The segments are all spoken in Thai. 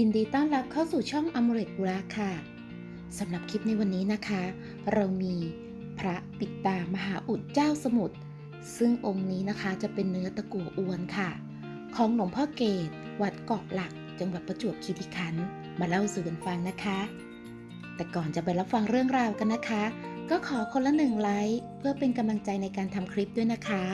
ยินดีต้อนรับเข้าสู่ช่องอม r ร t บุระค่ะสำหรับคลิปในวันนี้นะคะ เรามีพระปิดตามหาอุดเจ้าสมุทรซึ่งองค์นี้นะคะจะเป็นเนื้อตะกั่วอวนค่ะ ของหลวงพ่อเกต วัดเกาะหลัก จังหวัดประจวบคีรีขันธ์มาเล่าสู่กันฟังนะคะ แต่ก่อนจะไปรับฟังเรื่องราวกันนะคะ ก็ขอคนละหนึ่งไลค์เพื่อเป็นกำลังใจในการทำคลิปด้วยนะคะ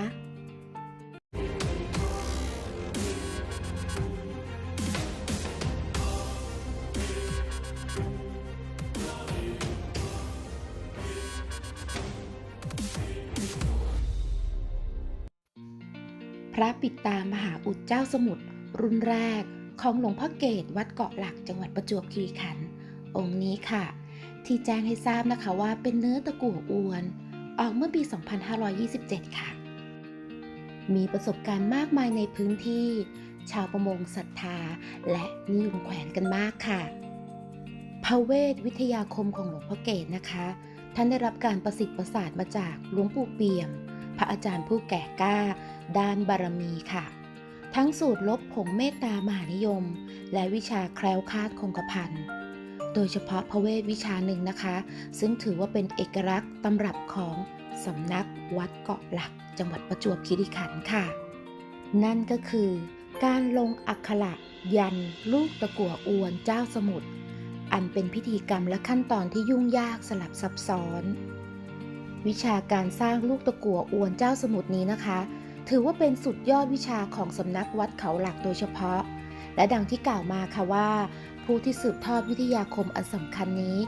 พระปิดตามหาอุดเจ้าสมุทรรุ่นแรก ของหลวงพ่อเกตวัดเกาะหลักจังหวัดประจวบคีรีขันธ์องค์นี้ค่ะ ที่แจ้งให้ทราบนะคะว่าเป็นเนื้อตะกั่วอวน ออกเมื่อปี 2527 ค่ะ มีประสบการณ์มากมายในพื้นที่ ชาวประมงศรัทธา และนิยมแขวนกันมากค่ะพระเวทวิทยาคมของหลวงพ่อเกตนะคะ ท่านได้รับการประสิทธิ์ประสาทมาจากหลวงปู่เปี่ยม พระอาจารย์ผู้แก่กล้า ด้านบารมีค่ะ ทั้งสูตรลบผงเมตตามหานิยม และวิชาแคล้วคลาดคงกระพันโดยเฉพาะพระเวทวิชาหนึ่งนะคะ ซึ่งถือว่าเป็นเอกลักษณ์ตำรับของสำนักวัดเกาะหลัก จังหวัดประจวบคีรีขันธ์ค่ะ นั่นก็คือ การลงอักขระยันลูกตะกั่วอวนเจ้าสมุทรอันเป็นพิธีกรรมและขั้นตอนที่ยุ่งยากสลับซับซ้อน วิชาการสร้างลูกตะกั่วอวนเจ้าสมุทรนี้นะคะ ถือว่าเป็นสุดยอดวิชาของสำนักวัดเขาหลักโดยเฉพาะ และดังที่กล่าวมาค่ะว่า ผู้ที่สืบทอดวิทยาคมอันสำคัญนี้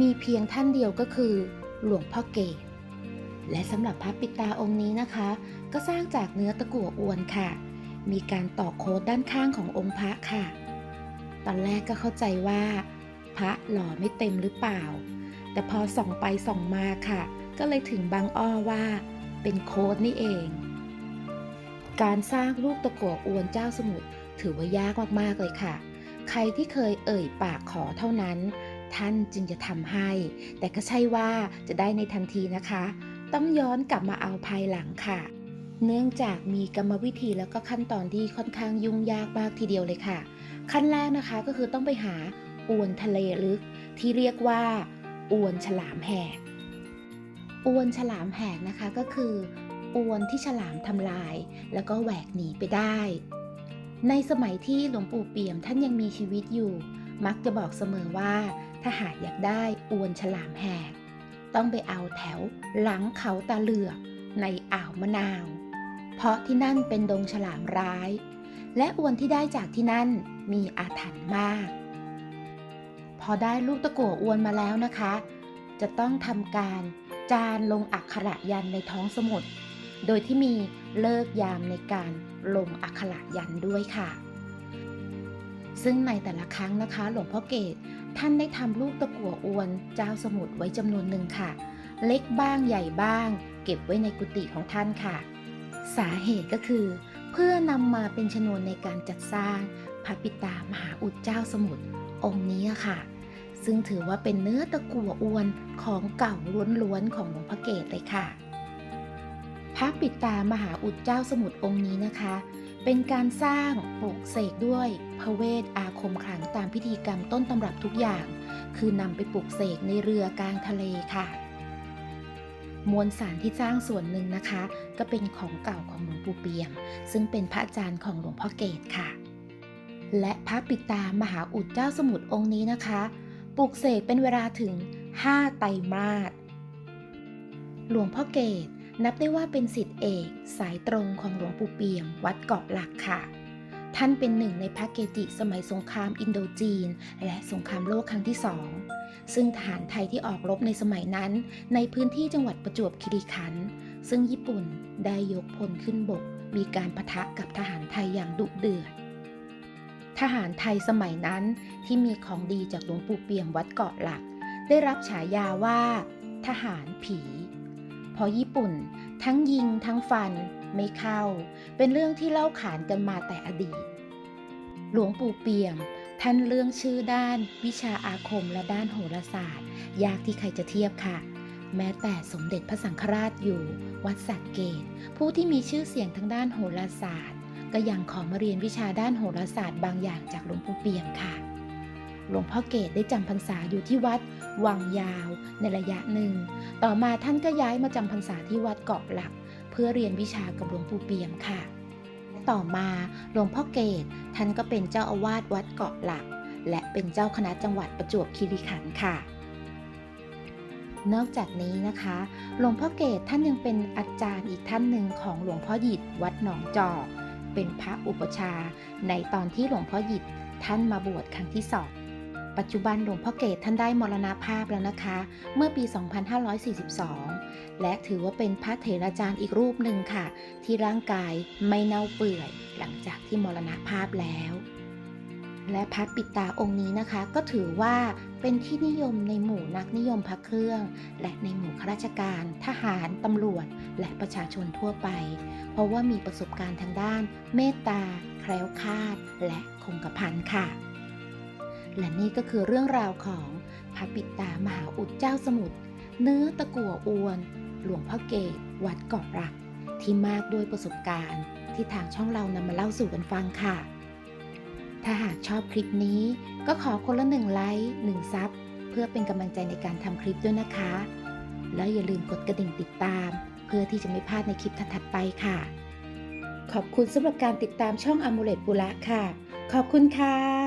มีเพียงท่านเดียวก็คือ หลวงพ่อเกศและสำหรับพระปิดตาองค์นี้นะคะ ก็สร้างจากเนื้อตะกั่วอวนค่ะ มีการต่อโค้ดด้านข้างขององค์พระค่ะ ตอนแรกก็เข้าใจว่า พระหล่อไม่เต็มหรือเปล่า แต่พอส่องไปส่องมาค่ะ ก็เลยถึงบางอ้อว่า เป็นโค้ดนี่เอง การสร้างลูกตะกั่วอวนเจ้าสมุทรถือว่ายากมากๆเลยค่ะ ใครที่เคยเอ่ยปากขอเท่านั้น ท่านจึงจะทำให้ แต่ก็ใช่ว่าจะได้ในทันทีนะคะ ต้องย้อนกลับมาเอาภายหลังค่ะ เนื่องจากมีกรรมวิธีแล้วก็ขั้นตอนที่ค่อนข้างยุ่งยากมากทีเดียวเลยค่ะ ขั้นแรกนะคะก็คือต้องไปหาอวนทะเลลึก ที่เรียกว่าอวนฉลามแหกอวนฉลามแหกนะคะก็คือ อวนที่ฉลามทำลาย แล้วก็แหวกหนีไปได้ ในสมัยที่หลวงปู่เปี่ยมท่านยังมีชีวิตอยู่ มักจะบอกเสมอว่าถ้าหากอยากได้อวนฉลามแหก ต้องไปเอาแถวหลังเขาตาเหลือกในอ่าวมะนาว เพราะที่นั่นเป็นดงฉลามร้าย และอวนที่ได้จากที่นั่นมีอาถรรพ์มาก พอได้ลูกตะกั่วอวนมาแล้วนะคะ จะต้องทำการจานลงอักขระยันในท้องสมุด โดยที่มีเลิกยามในการลงอักขระยันด้วยค่ะ ซึ่งในแต่ละครั้งนะคะ หลวงพ่อเกตท่านได้ทำลูกตะกั่วอวนเจ้าสมุดไว้จำนวนหนึ่งค่ะ เล็กบ้างใหญ่บ้าง เก็บไว้ในกุฏิของท่านค่ะ สาเหตุก็คือ เพื่อนำมาเป็นชนวนในการจัดสร้างพระปิตามหาอุดเจ้าสมุทรองค์นี้ค่ะ ซึ่งถือว่าเป็นเนื้อตะกั่วอวนของเก่าล้วนๆของหลวงพ่อเกตเลยค่ะ พระปิดตามหาอุดเจ้าสมุทรองค์นี้นะคะ เป็นการสร้างปลูกเสกด้วยพระเวทอาคมขลังตามพิธีกรรมต้นตำรับทุกอย่าง คือนำไปปลูกเสกในเรือกลางทะเลค่ะ มวลสารที่สร้างส่วนหนึ่งนะคะ ก็เป็นของเก่าของหลวงปู่เปี่ยม ซึ่งเป็นพระอาจารย์ของหลวงพ่อเกตค่ะ และพระปิดตามหาอุดเจ้าสมุทรองค์นี้นะคะปลูกเสกเป็นเวลาถึง 5 ไตรมาสหลวงพ่อเกต นับได้ว่าเป็นสิทธิเอกสายตรงของหลวงปู่เปี่ยม วัดเกาะหลักค่ะ ท่านเป็นหนึ่งในพระเกจิสมัยสงครามอินโดจีน และสงครามโลกครั้งที่สองซึ่งทหารไทยที่ออกรบในสมัยนั้น ในพื้นที่จังหวัดประจวบคีรีขันธ์ซึ่งญี่ปุ่นได้ยกพลขึ้นบก มีการปะทะกับทหารไทยอย่างดุเดือดทหารไทยสมัยนั้นที่มีของดีจากหลวงปู่เปี่ยมวัดเกาะหลัก ได้รับฉายาว่า ทหารผี เพราะญี่ปุ่น ทั้งยิงทั้งฟันไม่เข้า เป็นเรื่องที่เล่าขานกันมาแต่อดีต หลวงปู่เปี่ยม ท่านเรื่องชื่อด้าน วิชาอาคมและด้านโหราศาสตร์ ยากที่ใครจะเทียบค่ะ แม้แต่สมเด็จพระสังฆราชอยู่ วัดสักเกต ผู้ที่มีชื่อเสียงทางด้านโหราศาสตร์ ก็ยังขอมาเรียนวิชาด้านโหราศาสตร์บางอย่างจากหลวงปู่เปี่ยมค่ะ หลวงพ่อเกตได้จำพรรษาอยู่ที่วัด วังยาวในระยะหนึ่ง ต่อมาท่านก็ย้ายมาจำพรรษาที่วัดเกาะหลัก เพื่อเรียนวิชากับหลวงปู่เปี่ยมค่ะ ต่อมาหลวงพ่อเกตท่านก็เป็นเจ้าอาวาสวัดเกาะหลัก และเป็นเจ้าคณะจังหวัดประจวบคีรีขันธ์ค่ะนอกจากนี้นะคะ หลวงพ่อเกตท่านยังเป็นอาจารย์อีกท่านหนึ่งของหลวงพ่อหยิดวัดหนองจอกเป็นพระอุปชาในตอนที่หลวงพ่อหยิดท่านมาบวชครั้งที่สอง ปัจจุบันหลวงพ่อเกตท่านได้มรณภาพแล้วนะคะ เมื่อปี 2542 และถือว่าเป็นพระเถราจารย์อีกรูปหนึ่งค่ะ ที่ร่างกายไม่เน่าเปื่อย หลังจากที่มรณภาพแล้ว และพระปิตาองค์นี้นะคะ ก็ถือว่าเป็นที่นิยมในหมู่นักนิยมพระเครื่อง และในหมู่ข้าราชการ ทหาร ตำรวจ และประชาชนทั่วไป เพราะว่ามีประสบการณ์ทางด้าน เมตตา แคล้วคลาด และคงกระพันค่ะ และนี่ก็คือเรื่องราวของพระปิตามหาอุดเจ้าสมุทรเนื้อตะกั่วอวน หลวงพ่อเกตวัดเกาะรัก ที่มากด้วยประสบการณ์ ที่ทางช่องเรานำมาเล่าสู่กันฟังค่ะ ถ้าหากชอบคลิปนี้ ก็ขอคนละหนึ่งไลค์หนึ่งซับเพื่อเป็นกำลังใจในการทำคลิปด้วยนะคะ แล้วอย่าลืมกดกระดิ่งติดตาม เพื่อที่จะไม่พลาดในคลิปถัดๆไปค่ะ ขอบคุณสำหรับการติดตามช่องอ m มูเลตบุระค่ะ ขอบคุณค่ะ